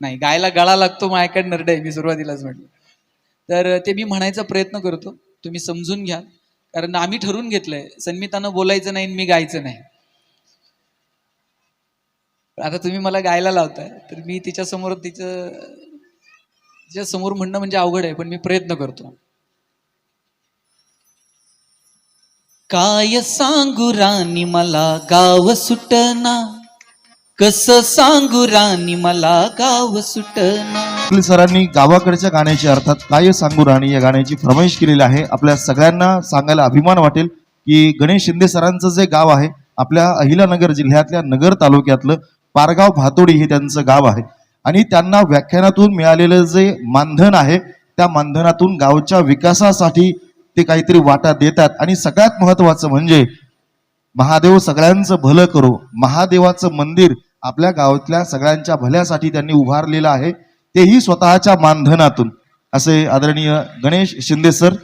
नाही गायला गळा लागतो माझ्याकडे नरड मी सुरुवातीलाच म्हटलं. तर ते मी म्हणायचा प्रयत्न करतो तुम्ही समजून घ्या. कारण आम्ही ठरवून घेतलंय सन्मितानं बोलायचं नाही आणि मी गायचं नाही. आता तुम्ही मला गायला लावताय तर मी तिच्या समोर तिचं तिच्या समोर म्हणणं म्हणजे अवघड आहे पण मी प्रयत्न करतो. काय सांगू राणी मला गाव सुटना. कस सांगू राणी मला गाव सुटना सरांनी गावाकडच्या गाण्याची अर्थात काय सांगू राणी या गाण्याची फरमाईश केलेली आहे. आपल्या सगळ्यांना सांगायला अभिमान वाटेल की गणेश शिंदे सरांचं जे गाव आहे आपल्या अहिलानगर जिल्ह्यातल्या नगर तालुक्यातलं पारगाव भातोडी हे त्यांचं गाव आहे. आणि त्यांना व्याख्यानातून मिळालेलं जे मानधन आहे त्या मानधनातून गावच्या विकासासाठी ते काहीतरी वाटा देतात. आणि सगळ्यात महत्वाचं म्हणजे महादेव सगळ्यांचं भलं करो महादेवाचं मंदिर आपल्या गावातल्या सगळ्यांच्या भल्यासाठी त्यांनी उभारलेलं आहे. तेही स्वतःच्या मानधनातून. असे आदरणीय गणेश शिंदे सर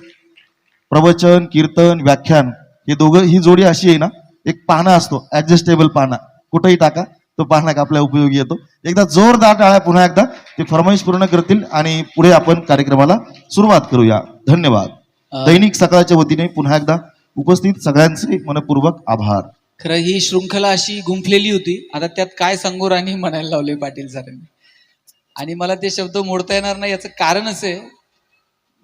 प्रवचन कीर्तन व्याख्यान हे दोघं ही जोडी अशी आहे ना एक पाना असतो ऍडजस्टेबल पाना. कुठेही टाका तो पाना आपल्या उपयोगी येतो. एकदा जोरदार टाळ्या पुन्हा एकदा ते फरमाईश पूर्ण करतील आणि पुढे आपण कार्यक्रमाला सुरुवात करूया. धन्यवाद. दैनिक सकाळच्या वतीने पुन्हा एकदा उपस्थित सगळ्यांचे मनपूर्वक आभार. खरं ही शृंखला अशी गुंफलेली होती. आता त्यात काय सांगू राणी म्हणायला लावले पाटील सरांनी. आणि मला ते शब्द मोडता येणार नाही याचं कारण असे आहे.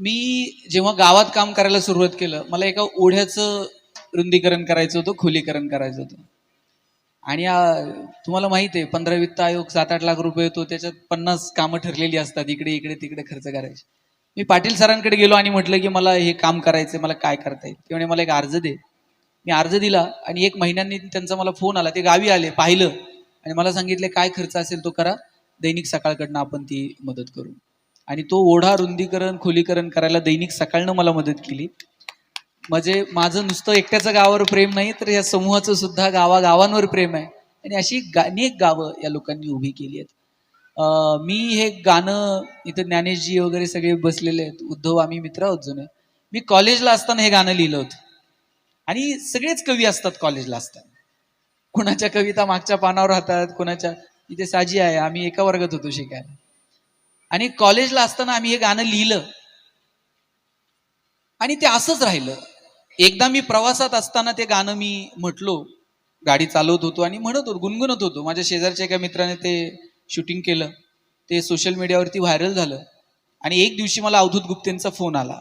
मी जेव्हा गावात काम करायला सुरुवात केलं मला एका ओढ्याचं रुंदीकरण करायचं होतं खोलीकरण करायचं होतं. आणि तुम्हाला माहीत आहे पंधरा वित्त आयोग सात आठ लाख रुपये येतो त्याच्यात पन्नास कामं ठरलेली असतात इकडे इकडे तिकडे खर्च करायचे. मी पाटील सरांकडे गेलो आणि म्हटलं की मला हे काम करायचं मला काय करता येईल? ते म्हणे मला एक अर्ज दे. मी अर्ज दिला आणि एक महिन्यांनी त्यांचा मला फोन आला. ते गावी आले पाहिलं. आणि मला सांगितले काय खर्च असेल तो करा. दैनिक सकाळकडनं आपण ती मदत करू. आणि तो ओढा रुंदीकरण खोलीकरण करायला दैनिक सकाळनं मला मदत केली. म्हणजे माझं नुसतं एकट्याचं गावावर प्रेम नाही तर या समूहाचं सुद्धा गावागावांवर प्रेम आहे. आणि अशी गा- अनेक गावं या लोकांनी उभी केली आहेत. मी हे गाणं इथं ज्ञानेशजी वगैरे सगळे बसलेले आहेत. उद्धव आम्ही मित्र आहोत जुनं मी कॉलेजला असताना हे गाणं लिहिलं होतं. आणि सगळेच कवी असतात कॉलेजला असताना कुणाच्या कविता मागच्या पानावर राहतात कुणाच्या इथे साजी आहे आम्ही एका वर्गात होतो शिकायला. आणि कॉलेजला असताना आम्ही हे गाणं लिहिलं. आणि ते असंच राहिलं. एकदा मी प्रवासात असताना ते गाणं मी म्हटलो गाडी चालवत होतो आणि म्हणत होतो गुणगुणत होतो. माझ्या शेजारच्या एका मित्राने ते शूटिंग केलं. ते सोशल मीडियावरती व्हायरल झालं. आणि एक दिवशी मला अवधूत गुप्तेंचा फोन आला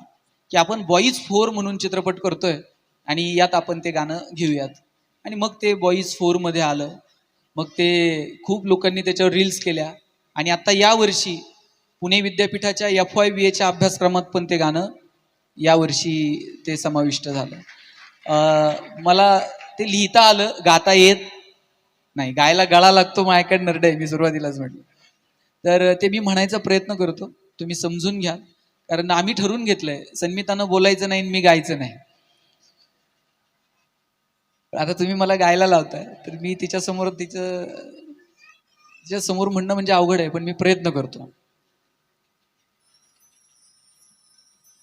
की आपण बॉईज फोर म्हणून चित्रपट करतोय. आणि यात आपण ते गाणं घेऊयात. आणि मग ते बॉईज फोरमध्ये आलं. मग ते खूप लोकांनी त्याच्यावर रील्स केल्या. आणि आत्ता यावर्षी पुणे विद्यापीठाच्या एफ वाय बी एच्या अभ्यासक्रमात पण ते गाणं यावर्षी ते समाविष्ट झालं. मला ते लिहिता आलं गाता येत नाही. गायला गळा लागतो माझ्याकडे नरड आहे. मी सुरुवातीलाच म्हटलं. तर ते मी म्हणायचा प्रयत्न करतो. तुम्ही समजून घ्या. कारण आम्ही ठरवून घेतलंय. सन्मितानं बोलायचं नाही आणि मी गायचं नाही. आता तुम्ही मला गायला लावताय तर मी तिच्या समोर तिचं तिच्या समोर म्हणणं म्हणजे अवघड आहे पण मी प्रयत्न करतो.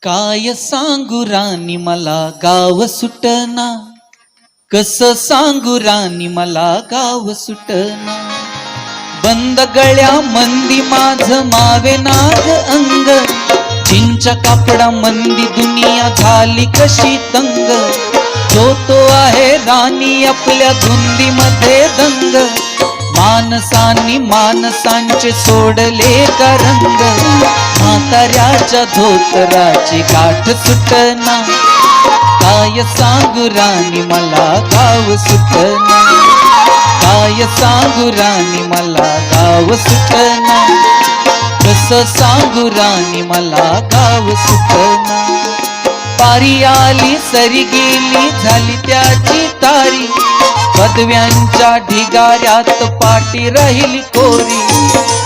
काय सांगू राणी मला गाव सुटना? कस सांगू राणी मला गाव सुटना? बंद गळ्या मंदी माझ मावे नाग अंग. चिंच्या कापडा मंदी दुनिया झाली कशी तंग तो तो आहे राणी आपल्या धुंदीमध्ये दंग. माणसांनी माणसांचे सोडले का रंग? म्हाताऱ्याच्या धोतराची गाठ सुटना. काय सांगू राणी मला गाव सुटना. काय सांगू राणी मला गाव सुटना. कस सांगू राणी मला गाव सुटना. पारी आली सरी गेली झाली त्याची तारी. पदव्यांच्या ढिगाऱ्यात पाठी राहिली कोरी.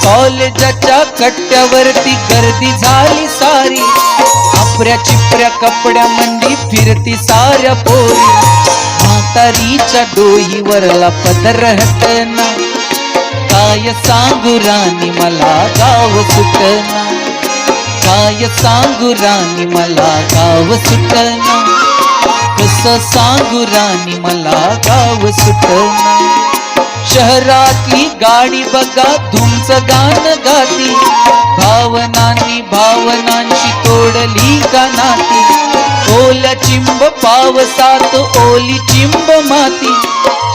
कॉलेजाच्या कट्ट्यावरती गर्दी झाली सारी. आपऱ्या चिपऱ्या कपड्या मंडी फिरती साऱ्या पोरी. म्हातारीच्या डोईवरला पदर हटना काय सांगू राणी मला गाव सुटना. काय सांगू राणी मला गाव सुटना. कस सांगू राणी मला गाव सुटना. शहरातली गाडी बघा तुमचं गाणं गाती. भावनांनी भावनांची तोडली का नाती. ओल्या चिंब पावसात ओली चिंब माती.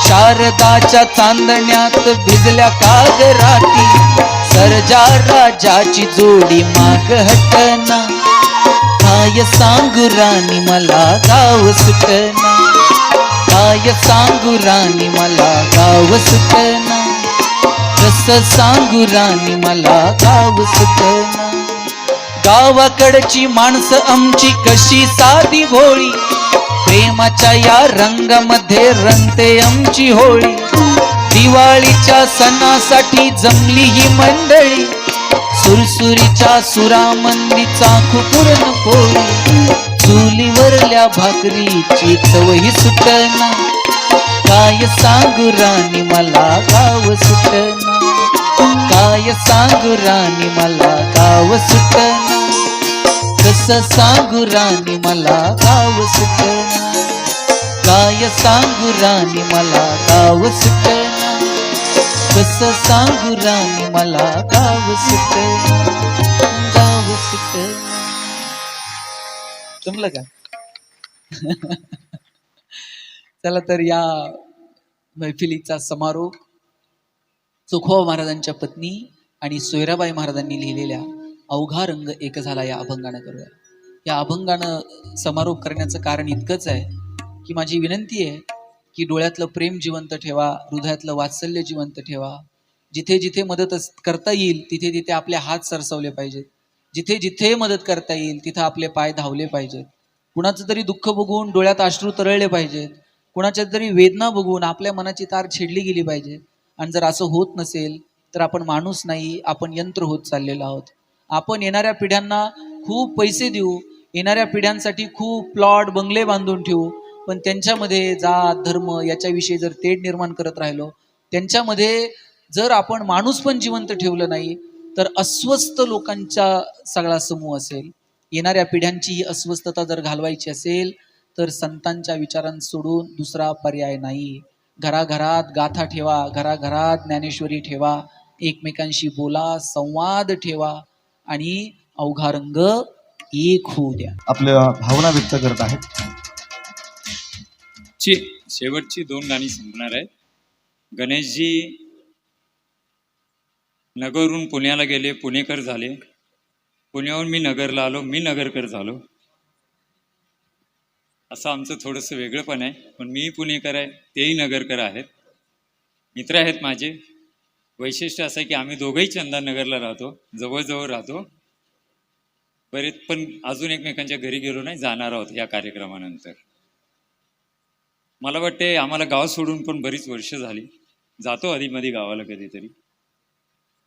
शारदाच्या चांदण्यात भिजल्या कागराती. सर्जा राजाची जोडी माग हटना. काय सांगू राणी मला गाव सुटना. काय सांगू राणी मला गाव सुटना. कस सांगू राणी मला गाव सुटना. गावाकडची माणसं आमची कशी साधी भोळी प्रेमाच्या या रंगामध्ये रंगते आमची होळी. दिवाळीच्या सणासाठी जमली ही मंडळी. सुरसुरीच्या सुरामंदीचा खुपुरण पोळी चुलीवरल्या भाकरीची चवही सुटना. काय सांगू राणी मला गाव सुटना. काय सांगू राणी मला गाव सुटना. कस सांगू राणी मला गाव सुटना. काय सांगू राणी मला गाव सुटना. राणी मला गाव सुटना गाव जमलं का? चला तर या मैफिलीचा समारोप. चोखोबा महाराजांच्या पत्नी आणि सोयराबाई महाराजांनी लिहिलेल्या अवघा रंग एक झाला या अभंगानं करूया. या अभंगानं समारोप करण्याचं कारण इतकंच आहे की माझी विनंती आहे की डोळ्यातलं प्रेम जिवंत ठेवा हृदयातलं वात्सल्य जिवंत ठेवा जिथे जिथे मदत अस- करता येईल तिथे तिथे आपले हात सरसवले पाहिजेत. जिथे जिथे मदत करता येईल तिथं आपले पाय धावले पाहिजेत. कुणाचं तरी दुःख बघून डोळ्यात अश्रू तरळले पाहिजेत. कुणाच्या तरी वेदना बघून आपल्या मनाची तार छेडली गेली पाहिजे आणि जर असं होत नसेल तर आपण माणूस नाही आपण यंत्र होत चाललेलो आहोत. आपण येणाऱ्या पिढ्यांना खूप पैसे देऊ येणाऱ्या पिढ्यांसाठी खूप प्लॉट बंगले बांधून ठेवू पण त्यांच्यामध्ये जात धर्म याच्याविषयी जर तेढ निर्माण करत राहिलो त्यांच्यामध्ये जर आपण माणूस पण जिवंत ठेवलं नाही तर अस्वस्थ लोकांचा सगळा समूह असेल. येणाऱ्या पिढ्यांची ही अस्वस्थता जर घालवायची असेल तर संतांच्या विचारां सोडून दुसरा पर्याय नाही. घराघरात गाथा ठेवा घराघरात ज्ञानेश्वरी ठेवा एकमेकांशी बोला संवाद ठेवा आणि अवघा रंग एक होऊ द्या. आपल्या भावना व्यक्त करत आहेत. ची शेवटची दोन गाणी संपणार आहेत गणेशजी नगरहून पुण्याला गेले पुणेकर झाले. पुण्याहून मी नगरला आलो मी नगरकर झालो. असं आमचं थोडंसं वेगळं पण आहे. पण मी पुणेकर आहे तेही नगरकर आहेत. मित्र आहेत माझे. वैशिष्ट्य असं आहे की आम्ही दोघंही चंदानगरला राहतो जवळजवळ राहतो. बरेच पण अजून एकमेकांच्या घरी गेलो नाही जाणार आहोत या कार्यक्रमानंतर. मला वाटते आम्हाला गाव सोडून पण बरीच वर्ष झाली. जातो आधीमध्ये गावाला कधीतरी.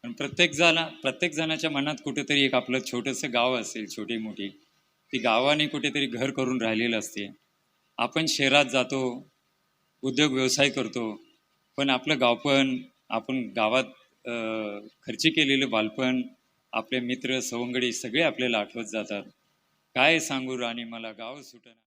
पण प्रत्येक जण प्रत्येक जणाच्या मनात कुठेतरी एक आपलं छोटंसं गाव असेल छोटी मोठी. ती गावाने कुठेतरी घर करून राहिलेलं असते. आपण शहरात जातो उद्योग व्यवसाय करतो पण आपलं गावपण आपण गावात खर्ची केलेलं बालपण आपले मित्र सवंगडी सगळे आपल्याला आठवत जातात. काय सांगू राणी मला गाव सुटणं